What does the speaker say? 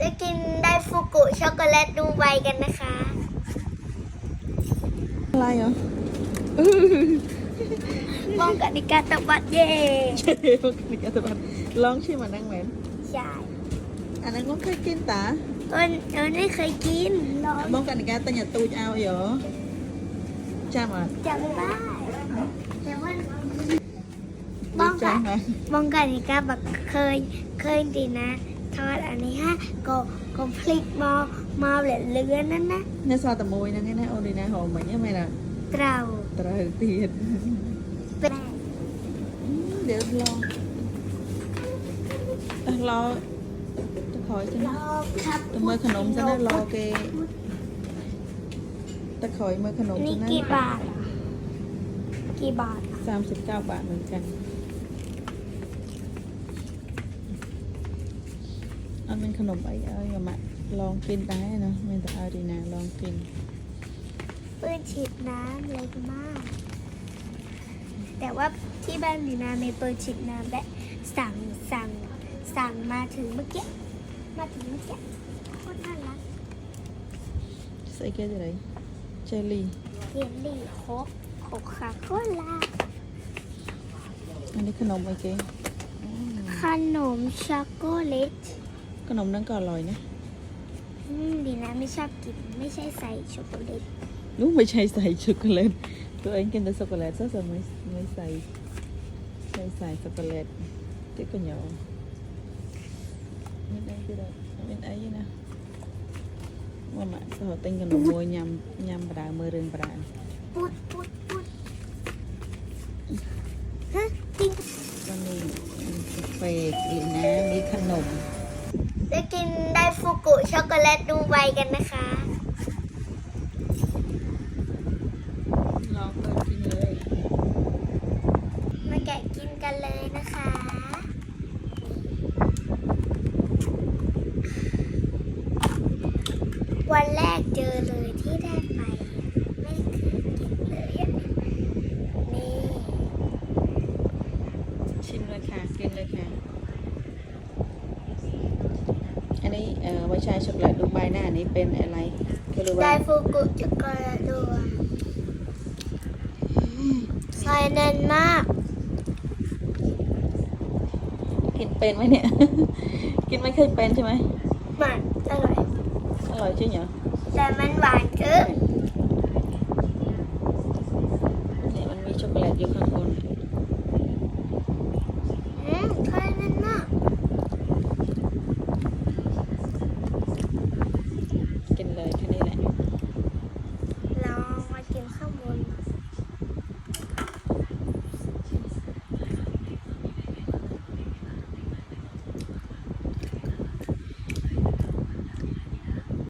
จะกินไดฟูกุช็อกโกแลตดูไบกันนะคะ อะไรเหรอมองกติกาตะบัดเย่ใช่พวกนี้จะบันลองชิมมันนั่งเหม็นใช่อันนั้นก็เคยกินตาเอิญเอิญไม่เคยกินลอง มองกันกาตัญญาตูจะเอาเหรอจ้ามาจำได้แต่ว่าดีใจไหมมองกติกาแบบเคยเคยดีนะ ทอดอันนี้ฮะก็ก็พลิกมามาเหลือเลือนนั่นนะเนี่ยซอตะมวยนะเนี่ยโอ้ดีนะหอมเหมือนยังไงล่ะเตราตราเตียนเป็นเดี๋ยวลองเอ้ยรอจะขอใช่ไหมรอครับตะเมื่อขนมจะได้รอเกตะขอยเมื่อขนมนี่จะได้กี่บาทอะกี่บาทอะสามสิบเก้าบาทเหมือนกันอัน เป็นขนมไอ้เอ้ยมาลองกินได้เนาะไม่ต้องเอาดีนะลองกินปืนฉีดน้ำเล็กมาก แต่ว่าที่บ้านดีนามีปืนฉีดน้ำและสั่งสั่งสั่งมาถึงเมื่อกี้มาถึงเมื่อกี้โคตรน่ารักใส่แก้วอะไรเจลลี่เยลลี่โคกโคคาโคลาอันนี้ขนมไอ้เก๋อืมขนมช็อกโกแลต ขนมนั่นก็อร่อยนะอืมดีนะไม่ชอบกินไม่ใช่ใส่ช็อกโกแลตนู้ไม่ใช่ใส่ช็อกโกแลตตัวเองกินแต่ช็อกโกแลตซะจะไม่ไม่ใส่ไม่ใส่ช็อกโกแลตที่ก็เหนียวไม่ได้ก็ได้ไม่ได้นะว่ามาสาวเต็งขนมโมยยำยำปลาเมื่อเรืองปลาปุดปุดปุดฮะจริงก็มีเฟกอีกนะมีขนม จะกินไดฟูกุช็อกโกแลตดูไบกันนะคะลองเปิดกินเลย มาแกะกินกันเลยนะคะ วันแรกเจอเลยที่ได้ไป นนี้ไวชาช็อกโกแลตดูใบหน้านี้เป็นอะไรไม่รู้ว่าฟูกุช็อกโกแลตดูมซอยแน่นมาก กินเป็นไหมเนี่ย กินไม่เคยเป็นใช่ไหมไม่อร่อย อร่อยใช่เหรอแต่มันหวานขึ้นเนี่ยมันมีช็อกโกแลตอยู่ข้างบน